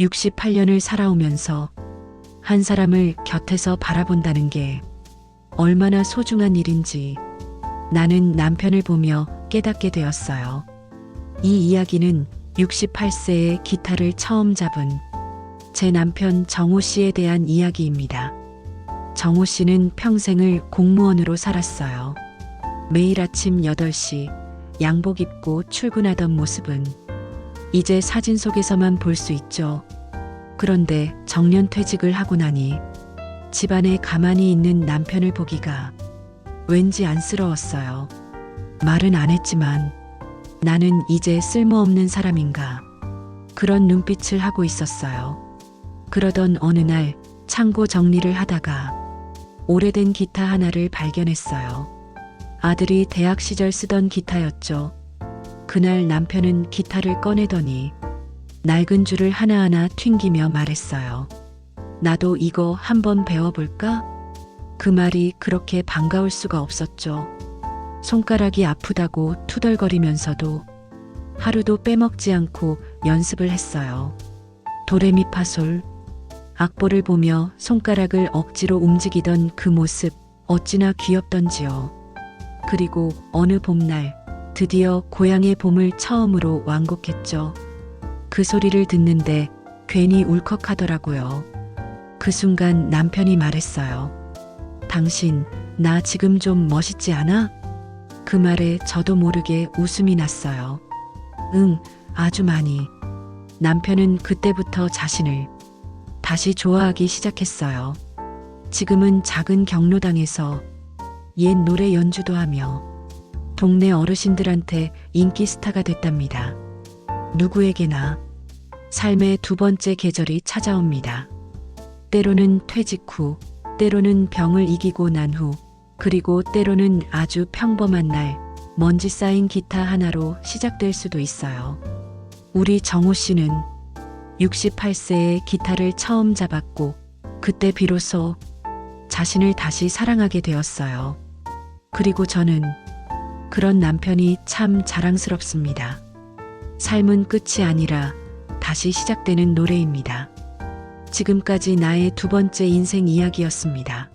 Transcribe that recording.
68년을 살아오면서 한 사람을 곁에서 바라본다는 게 얼마나 소중한 일인지 나는 남편을 보며 깨닫게 되었어요. 이 이야기는 68세에 기타를 처음 잡은 제 남편 정호 씨에 대한 이야기입니다. 정호 씨는 평생을 공무원으로 살았어요. 매일 아침 8시 양복 입고 출근하던 모습은 이제 사진 속에서만 볼 수 있죠. 그런데 정년 퇴직을 하고 나니 집안에 가만히 있는 남편을 보기가 왠지 안쓰러웠어요. 말은 안 했지만 나는 이제 쓸모없는 사람인가 그런 눈빛을 하고 있었어요. 그러던 어느 날 창고 정리를 하다가 오래된 기타 하나를 발견했어요. 아들이 대학 시절 쓰던 기타였죠. 그날 남편은 기타를 꺼내더니 낡은 줄을 하나하나 튕기며 말했어요. 나도 이거 한번 배워볼까? 그 말이 그렇게 반가울 수가 없었죠. 손가락이 아프다고 투덜거리면서도 하루도 빼먹지 않고 연습을 했어요. 도레미파솔 악보를 보며 손가락을 억지로 움직이던 그 모습 어찌나 귀엽던지요. 그리고 어느 봄날 드디어 고향의 봄을 처음으로 완곡했죠. 그 소리를 듣는데 괜히 울컥하더라고요. 그 순간 남편이 말했어요. 당신, 나 지금 좀 멋있지 않아? 그 말에 저도 모르게 웃음이 났어요. 응, 아주 많이. 남편은 그때부터 자신을 다시 좋아하기 시작했어요. 지금은 작은 경로당에서 옛 노래 연주도 하며 동네 어르신들한테 인기 스타가 됐답니다. 누구에게나 삶의 두 번째 계절이 찾아옵니다. 때로는 퇴직 후, 때로는 병을 이기고 난 후, 그리고 때로는 아주 평범한 날, 먼지 쌓인 기타 하나로 시작될 수도 있어요. 우리 정호 씨는 68세에 기타를 처음 잡았고, 그때 비로소 자신을 다시 사랑하게 되었어요. 그리고 저는 그런 남편이 참 자랑스럽습니다. 삶은 끝이 아니라 다시 시작되는 노래입니다. 지금까지 나의 두 번째 인생 이야기였습니다.